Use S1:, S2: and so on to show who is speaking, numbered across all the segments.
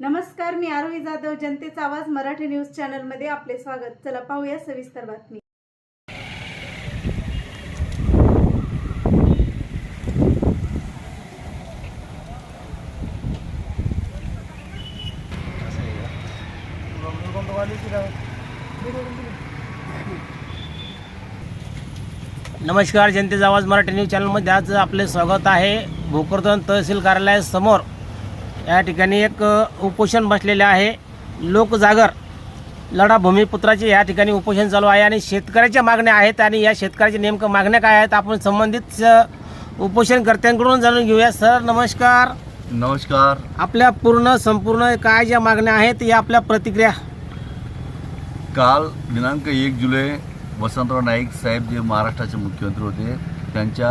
S1: नमस्कार मी आरोही जाधव जनतेचा आवाज मराठी न्यूज चॅनलमध्ये आपले स्वागत. चला पाहूया सविस्तर बातमी.
S2: नमस्कार जनतेचा आवाज मराठी न्यूज चॅनलमध्ये आज आपले स्वागत आहे. भोकरदन तहसील कार्यालयासमोर या ठिकाणी एक उपोषण बसलेले आहे. लोकजागर लढा भूमिपुत्राचे या ठिकाणी उपोषण चालू आहे आणि शेतकऱ्याच्या मागण्या आहेत आणि या शेतकऱ्याच्या नेमकं मागण्या काय आहेत आपण संबंधित उपोषणकर्त्यांकडून जाणून घेऊया. सर नमस्कार.
S3: नमस्कार.
S2: आपल्या पूर्ण संपूर्ण काय ज्या मागण्या आहेत या आपल्या प्रतिक्रिया.
S3: काल दिनांक एक जुलै वसंतराव नाईक साहेब जे महाराष्ट्राचे मुख्यमंत्री होते त्यांच्या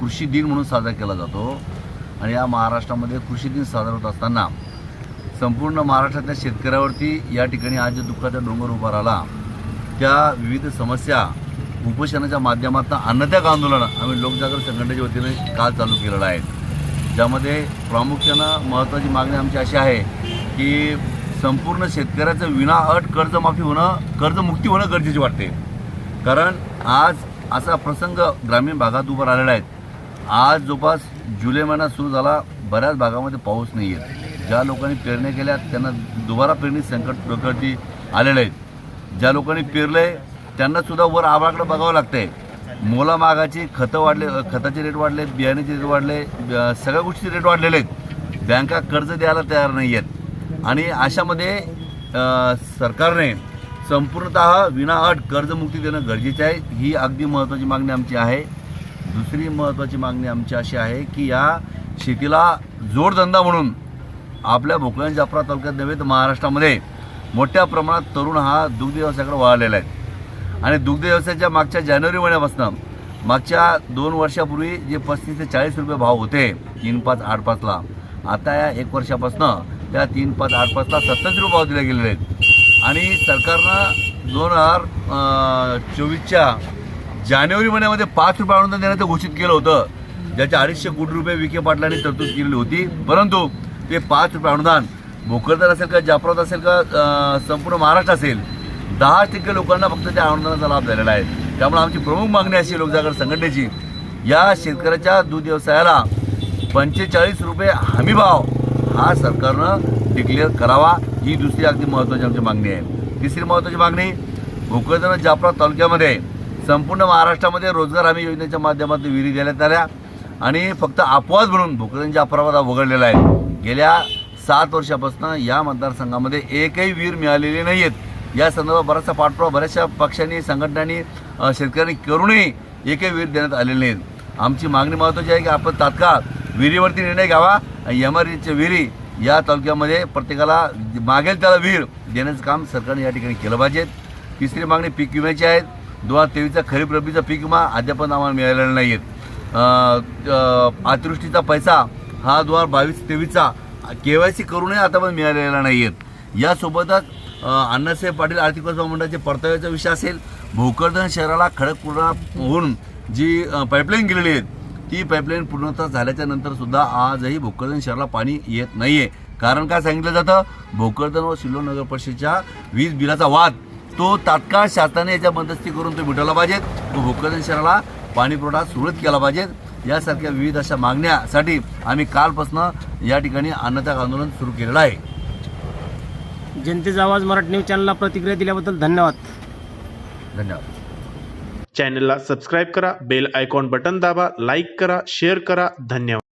S3: कृषी दिन म्हणून साजरा केला जातो. आणि या महाराष्ट्रामध्ये कृषी दिन साजरा होत असताना संपूर्ण महाराष्ट्रातल्या शेतकऱ्यावरती या ठिकाणी आज जो दुःखाचा डोंगर उभा राहिला त्या विविध समस्या उपोषणाच्या माध्यमातून अन्नत्याग आंदोलन आम्ही लोकजागर संघटनेच्या वतीने काल चालू केलेलं आहे. ज्यामध्ये प्रामुख्यानं महत्त्वाची मागणी आमची अशी आहे की संपूर्ण शेतकऱ्याचं विनाअट कर्जमाफी होणं कर्जमुक्ती होणं गरजेचे वाटते. कारण आज असा प्रसंग ग्रामीण भागात उभा राहिलेला आहे. आज जवळपास जुलै महिना सुरू झाला बऱ्याच भागामध्ये पाऊस नाही आहे ज्या लोकांनी पेरण्या केल्या त्यांना दुबारा पेरणी संकट प्रकृती आलेलं आहेत ज्या लोकांनी पेरलं आहे त्यांनासुद्धा वर आबाकडे बघावं लागतंय. मोला मागाची खतं वाढले खताचे रेट वाढले बियाण्याचे रेट वाढले सगळ्या गोष्टीचे रेट वाढलेले आहेत. बँका कर्ज द्यायला तयार नाही आहेत आणि अशामध्ये सरकारने संपूर्णतः विनाअट कर्जमुक्ती देणं गरजेचं आहे. ही अगदी महत्त्वाची मागणी आमची आहे. दुसरी महत्त्वाची मागणी आमची अशी आहे की या शेतीला जोडधंदा म्हणून आपल्या भोकळ्यान जाफरा तालुक्यात नव्हे तर महाराष्ट्रामध्ये मोठ्या प्रमाणात तरुण हा दुग्ध व्यवसायाकडे वळालेला आहे. आणि दुग्ध व्यवसायाच्या मागच्या जानेवारी महिन्यापासून मागच्या दोन वर्षापूर्वी जे पस्तीस ते चाळीस रुपये भाव होते तीन पाच आठ पाचला आता या एक वर्षापासून त्या तीन पाच आठ पाचला सत्तावीस रुपये भाव दिले गेलेले आहेत. आणि सरकारनं दोन हजार चोवीसच्या जानेवारी महिन्यामध्ये पाच रुपये अनुदान देण्याचं घोषित केलं होतं. ज्याचे अडीचशे कोटी रुपये विखे पाटलांनी तरतूद केलेली होती. परंतु ते पाच रुपये अनुदान भोकरदर असेल का जाफरात असेल का संपूर्ण महाराष्ट्र असेल दहा टक्के लोकांना फक्त त्या अनुदानाचा लाभ झालेला आहे. त्यामुळे आमची प्रमुख मागणी अशी लोकजागर संघटनेची या शेतकऱ्याच्या दूध व्यवसायाला पंचेचाळीस रुपये हमीभाव हा सरकारनं डिक्लेअर करावा. ही दुसरी अगदी महत्त्वाची आमची मागणी आहे. तिसरी महत्त्वाची मागणी भोकरदन जाफरा तालुक्यामध्ये संपूर्ण महाराष्ट्रामध्ये रोजगार हमी योजनेच्या माध्यमातून विहिरी देण्यात आल्या आणि फक्त अपवाद म्हणून भोकऱ्यांच्या जाफराबाद वगळलेला आहे. गेल्या सात वर्षापासून या मतदारसंघामध्ये एकही वीर मिळालेली नाही आहेत या संदर्भात बराचसा पाठपुरावा बऱ्याचशा पक्षांनी संघटनांनी शेतकऱ्यांनी करूनही एकही वीर देण्यात आलेले नाहीत आमची मागणी महत्त्वाची आहे की आपण तात्काळ विहिरीवरती निर्णय घ्यावा. आणि एम आर विहिरी या तालुक्यामध्ये प्रत्येकाला मागेल त्याला विहीर देण्याचं काम सरकारने या ठिकाणी केलं पाहिजे. तिसरी मागणी पीक विम्याची आहेत दोन हजार तेवीसचा खरीप रब्बीचा पीक विमा अद्याप आम्हाला मिळालेला नाही आहेत अतिवृष्टीचा पैसा हा दोन हजार बावीस तेवीसचा के वाय सी करूनही आता पण मिळालेला नाही आहेत यासोबतच अण्णासाहेब पाटील आर्थिक विकास मंडळाचे परताव्याचा विषय असेल भोकरदन शहराला खडकपूर्णा होऊन जी पाईपलाईन गेलेली आहे ती पाईपलाईन पूर्णतः झाल्याच्या नंतरसुद्धा आजही भोकरदन शहराला पाणी येत नाही आहे कारण काय सांगितलं जातं? भोकरदन व सिल्लोड नगर परिषदेच्या वीज बिलाचा वाद तो तात्काळ शासनाने याच्या मध्यस्थी करून तो मिटवला पाहिजे. तो भोकरदन शहराला पाणी पुरवठा सुरळीत केला पाहिजे. यासारख्या विविध अशा मागण्यासाठी आम्ही कालपासून या ठिकाणी अन्नत्याग आंदोलन सुरू केलेलं आहे.
S2: जनतेचा आवाज मराठी न्यूज चॅनलला प्रतिक्रिया दिल्याबद्दल धन्यवाद.
S3: धन्यवाद.
S4: चॅनलला सबस्क्राईब करा बेल आयकॉन बटन दाबा लाईक करा शेअर करा. धन्यवाद.